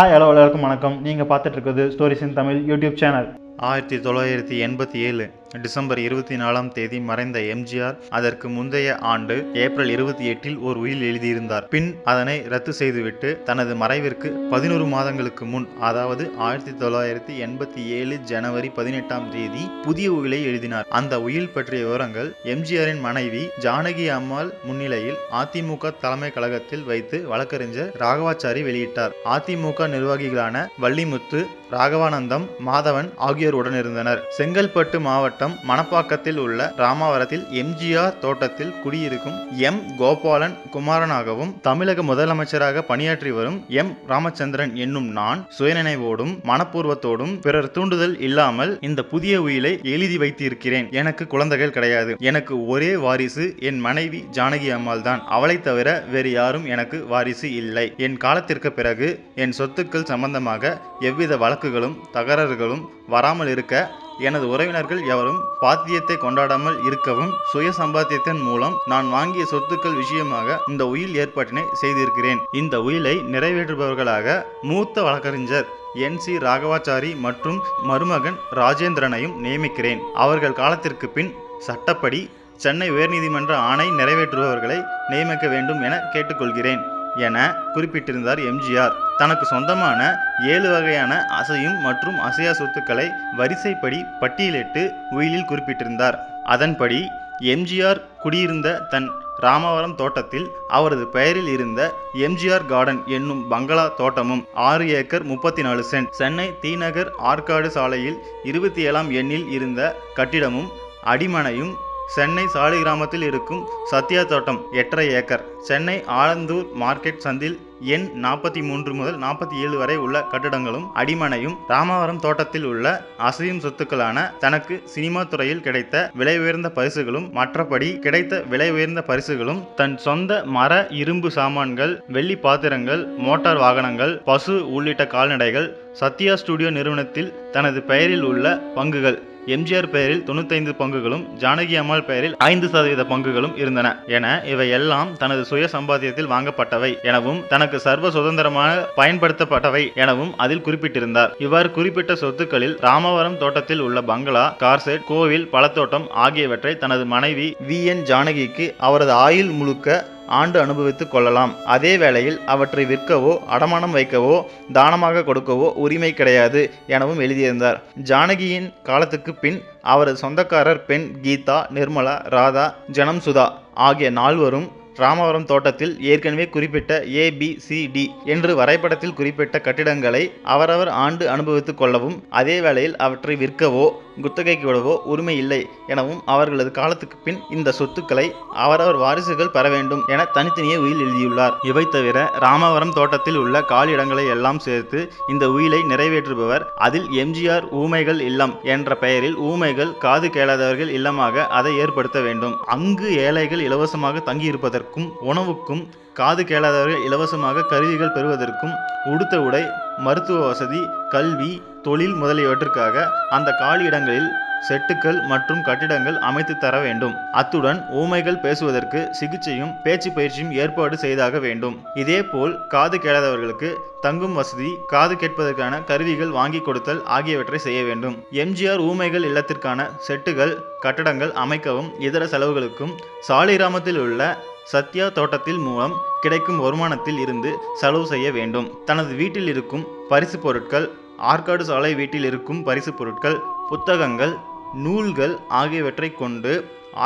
Hi hello எல்லாருக்கும் வணக்கம். நீங்கள் பார்த்துட்டு இருக்கிறது stories in Tamil YouTube channel ஆயிரத்தி தொள்ளாயிரத்தி எண்பத்தி ஏழு. டிசம்பர் இருபத்தி நாலாம் தேதி மறைந்த எம்ஜிஆர் அதற்கு முந்தைய ஆண்டு ஏப்ரல் இருபத்தி எட்டில் ஒரு உயில் எழுதியிருந்தார். பின் அதனை ரத்து செய்துவிட்டு தனது மறைவிற்கு பதினோரு மாதங்களுக்கு முன் அதாவது ஆயிரத்தி தொள்ளாயிரத்தி எண்பத்தி ஏழு ஜனவரி பதினெட்டாம் தேதி புதிய உயிலை எழுதினார். அந்த உயில் பற்றிய விவரங்கள் எம்ஜிஆரின் மனைவி ஜானகி அம்மாள் முன்னிலையில் அதிமுக தலைமை கழகத்தில் வைத்து வழக்கறிஞர் ராகவாச்சாரி வெளியிட்டார். அதிமுக நிர்வாகிகளான வள்ளிமுத்து ராகவானந்தம் மாதவன் ஆகியோர் உடனிருந்தனர். செங்கல்பட்டு மாவட்ட மாவட்டம் மணப்பாக்கத்தில் உள்ள ராமாவரத்தில் எம்ஜிஆர் தோட்டத்தில் குடியிருக்கும் எம் கோபாலன் குமாரனாகவும் தமிழக முதலமைச்சராக பணியாற்றி வரும் எம் ராமச்சந்திரன் என்னும் நான் சுயநினைவோடும் மனப்பூர்வத்தோடும் பிறர் தூண்டுதல் இல்லாமல் இந்த புதிய உயிலை எழுதி வைத்திருக்கிறேன். எனக்கு குழந்தைகள் கிடையாது. எனக்கு ஒரே வாரிசு. என் மனைவி ஜானகி அம்மாள் தான் அவளை தவிர வேறு யாரும் எனக்கு வாரிசு இல்லை. என் காலத்திற்கு பிறகு என் சொத்துக்கள் சம்பந்தமாக எவ்வித வழக்குகளும் தகராறுகளும் வராமல் இருக்க எனது உறவினர்கள் எவரும் பாத்தியத்தை கொண்டாடாமல் இருக்கவும் சுய சம்பாத்தியத்தின் மூலம் நான் வாங்கிய சொத்துக்கள் விஷயமாக இந்த உயில் ஏற்பாட்டினை செய்திருக்கிறேன். இந்த உயிலை நிறைவேற்றுபவர்களாக மூத்த வழக்கறிஞர் என் சி ராகவாச்சாரி மற்றும் மருமகன் ராஜேந்திரனையும் நியமிக்கிறேன். அவர்கள் காலத்திற்கு பின் சட்டப்படி சென்னை உயர்நீதிமன்ற ஆணை நிறைவேற்றுபவர்களை நியமிக்க வேண்டும் என கேட்டுக்கொள்கிறேன். என குறிப்பிட்டிருந்தார் எம்ஜிஆர். தனக்கு சொந்தமான ஏழு வகையான அசையும் மற்றும் அசையா சொத்துக்களை வரிசைப்படி பட்டியலிட்டு உயிலில் குறிப்பிட்டிருந்தார். அதன்படி எம்ஜிஆர் குடியிருந்த தன் ராமவரம் தோட்டத்தில் அவரது பெயரில் இருந்த எம்ஜிஆர் கார்டன் என்னும் பங்களா தோட்டமும் ஆறு ஏக்கர் முப்பத்தி நாலு சென்ட். சென்னை தீநகர் ஆற்காடு சாலையில் இருபத்தி ஏழாம் எண்ணில் இருந்த கட்டிடமும் அடிமனையும் சென்னை சாலிகிராமத்தில் இருக்கும் சத்யா தோட்டம் எட்டரை ஏக்கர். சென்னை ஆலந்தூர் மார்க்கெட் சந்தில் எண் நாற்பத்தி மூன்று முதல் நாற்பத்தி ஏழு வரை உள்ள கட்டிடங்களும் அடிமனையும் ராமவரம் தோட்டத்தில் உள்ள அசையும் சொத்துக்களான தனக்கு சினிமா துறையில் கிடைத்த விலை உயர்ந்த பரிசுகளும் மற்றபடி கிடைத்த விலை உயர்ந்த பரிசுகளும் தன் சொந்த மர இரும்பு சாமான்கள் வெள்ளி பாத்திரங்கள் மோட்டார் வாகனங்கள் பசு உள்ளிட்ட கால்நடைகள் சத்யா ஸ்டுடியோ நிறுவனத்தில் தனது பெயரில் உள்ள பங்குகள். எம்ஜிஆர் பெயரில் தொண்ணூத்தைந்து பங்குகளும் ஜானகி அம்மாள் பெயரில் ஐந்து சதவீத பங்குகளும் இருந்தன. என இவை எல்லாம் தனது சுய சம்பாத்தியத்தில் வாங்கப்பட்டவை எனவும் தனக்கு சர்வ சுதந்திரமாக பயன்படுத்தப்பட்டவை எனவும் அதில் குறிப்பிட்டிருந்தார். இவ்வாறு குறிப்பிட்ட சொத்துக்களில் ராமவரம் தோட்டத்தில் உள்ள பங்களா கார்செட் கோவில் பழத்தோட்டம் ஆகியவற்றை தனது மனைவி வி. என். ஜானகிக்கு அவரது ஆயுள் முழுக்க ஆண்டு அனுபவித்துக் கொள்ளலாம். அதே வேளையில் அவற்றை விற்கவோ அடமானம் வைக்கவோ தானமாக கொடுக்கவோ உரிமை கிடையாது எனவும் எழுதியிருந்தார். ஜானகியின் காலத்துக்கு பின் அவரது சொந்தக்காரர் பெண் கீதா நிர்மலா ராதா ஜனம் சுதா ஆகிய நால்வரும் ராமவரம் தோட்டத்தில் ஏற்கனவே குறிப்பிட்ட ஏ பி சி டி என்று வரைபடத்தில் குறிப்பிட்ட கட்டிடங்களை அவரவர் ஆண்டு அனுபவித்துக் கொள்ளவும் அதே வேளையில் அவற்றை விற்கவோ குத்தகைக்கு விடவோ உரிமை இல்லை எனவும் அவர்களது காலத்துக்கு பின் இந்த சொத்துக்களை அவரவர் வாரிசுகள் பெற வேண்டும் என தனித்தனியே உயில் எழுதியுள்ளார். இவை தவிர ராமவரம் தோட்டத்தில் உள்ள காலிடங்களை எல்லாம் சேர்த்து இந்த உயிலை நிறைவேற்றுபவர் அதில் எம்ஜிஆர் ஊமைகள் இல்லம் என்ற பெயரில் ஊமைகள் காது கேளாதவர்கள் இல்லமாக அதை ஏற்படுத்த வேண்டும். அங்கு ஏழைகள் இலவசமாக தங்கியிருப்பதற்கும் உணவுக்கும் காது கேளாதவர்கள் இலவசமாக கருவிகள் பெறுவதற்கும் உடுத்த உடை மருத்துவ வசதி கல்வி தொழில் முதலியவற்றுக்காக அந்த காலி இடங்களில் செட்டுக்கள் மற்றும் கட்டிடங்கள் அமைத்து தர வேண்டும். அத்துடன் ஊமைகள் பேசுவதற்கு சிகிச்சையும் பேச்சு பயிற்சியும் ஏற்பாடு செய்தாக வேண்டும். இதேபோல் காது கேளாதவர்களுக்கு தங்கும் வசதி காது கேட்பதற்கான கருவிகள் வாங்கி கொடுத்தல் ஆகியவற்றை செய்ய வேண்டும். எம்ஜிஆர் ஊமைகள் இல்லத்திற்கான செட்டுகள் கட்டடங்கள் அமைக்கவும் இதர செலவுகளுக்கும் சாலிகிராமத்தில் உள்ள சத்யா தோட்டத்தில் மூலம் கிடைக்கும் வருமானத்தில் இருந்து செலவு செய்ய வேண்டும். தனது வீட்டில் இருக்கும் பரிசு பொருட்கள் ஆற்காடு சாலை வீட்டில் இருக்கும் பரிசு பொருட்கள் புத்தகங்கள் நூல்கள் ஆகியவற்றை கொண்டு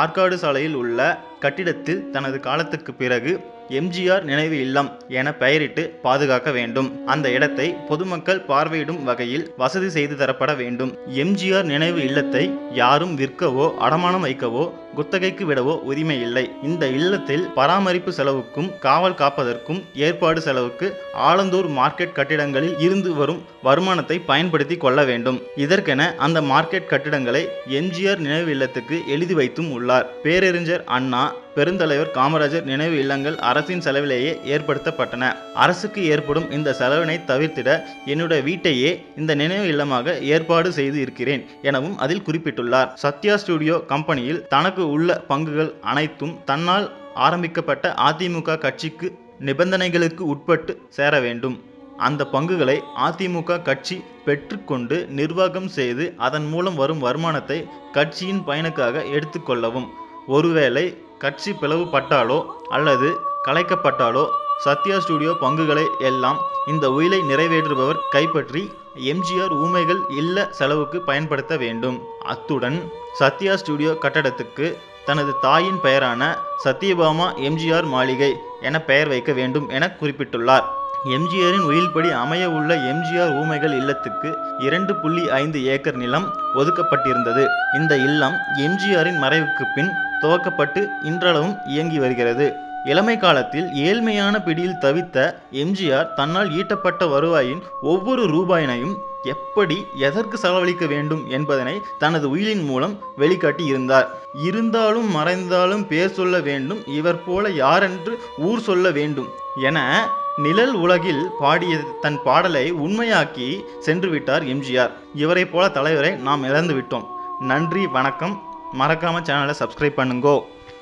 ஆற்காடு சாலையில் உள்ள கட்டிடத்தில் தனது காலத்துக்கு பிறகு எம்ஜிஆர் நினைவு இல்லம் என பெயரிட்டு பாதுகாக்க வேண்டும். அந்த இடத்தை பொதுமக்கள் பார்வையிடும் வகையில் வசதி செய்து தரப்பட வேண்டும். எம்ஜிஆர் நினைவு இல்லத்தை யாரும் விற்கவோ அடமானம் வைக்கவோ குத்தகைக்கு விடவோ உரிமை இல்லை. இந்த இல்லத்தில் பராமரிப்பு செலவுக்கும் காவல் காப்பதற்கும் ஏற்பாடு செலவுக்கு ஆலந்தூர் மார்க்கெட் கட்டிடங்களில் இருந்து வரும் வருமானத்தை பயன்படுத்தி கொள்ள வேண்டும். இதற்கென அந்த மார்க்கெட் கட்டிடங்களை எம்ஜிஆர் நினைவு இல்லத்துக்கு எழுதி வைத்தும் உள்ளார். பேரறிஞர் அண்ணா பெருந்தலைவர் காமராஜர் நினைவு இல்லங்கள் அரசின் செலவிலேயே ஏற்படுத்தப்பட்டன. அரசுக்கு ஏற்படும் இந்த செலவினை தவிர்த்திட என்னுடைய வீட்டையே இந்த நினைவு இல்லமாக ஏற்பாடு செய்து இருக்கிறேன் எனவும் அதில் குறிப்பிட்டுள்ளார். சத்யா ஸ்டுடியோ கம்பெனியில் தனக்கு உள்ள பங்குகள் அனைத்தும் தன்னால் ஆரம்பிக்கப்பட்ட அதிமுக கட்சிக்கு நிபந்தனைகளுக்கு உட்பட்டு சேர வேண்டும். அந்த பங்குகளை அதிமுக கட்சி பெற்றுக்கொண்டு நிர்வாகம் செய்து அதன் மூலம் வரும் வருமானத்தை கட்சியின் பயனுக்காக எடுத்துக்கொள்ளவும் ஒருவேளை கட்சி பிளவுபட்டாலோ அல்லது கலைக்கப்பட்டாலோ சத்யா ஸ்டுடியோ பங்குகளை எல்லாம் இந்த உயிலை நிறைவேற்றுபவர் கைப்பற்றி எம்ஜிஆர் ஊமைகள் இல்ல செலவுக்கு பயன்படுத்த வேண்டும். அத்துடன் சத்யா ஸ்டுடியோ கட்டடத்துக்கு தனது தாயின் பெயரான சத்யபாமா எம்ஜிஆர் மாளிகை என பெயர் வைக்க வேண்டும் என குறிப்பிட்டுள்ளார். எம்ஜிஆரின் உயில்படி அமைய உள்ள எம்ஜிஆர் ஊமைகள் இல்லத்துக்கு இரண்டு புள்ளி ஐந்து ஏக்கர் நிலம் ஒதுக்கப்பட்டிருந்தது. இந்த இல்லம் எம்ஜிஆரின் மறைவுக்கு பின் துவக்கப்பட்டு இன்றளவும் இயங்கி வருகிறது. இளமை காலத்தில் ஏழ்மையான பிடியில் தவித்த எம்ஜிஆர் தன்னால் ஈட்டப்பட்ட வருவாயின் ஒவ்வொரு ரூபாயினையும் எப்படி எதற்கு செலவழிக்க வேண்டும் என்பதனை தனது உயிலின் மூலம் வெளிக்காட்டி இருந்தார். இருந்தாலும் மறைந்தாலும் பேர் சொல்ல வேண்டும் இவர் போல யாரென்று ஊர் சொல்ல வேண்டும் என நிழல் உலகில் பாடிய தன் பாடலை உண்மையாக்கி சென்று விட்டார் எம்ஜிஆர். இவரைப் போல தலைவரை நாம் இழந்து விட்டோம். நன்றி வணக்கம். மறக்காம சேனலை சப்ஸ்கிரைப் பண்ணுங்கோ.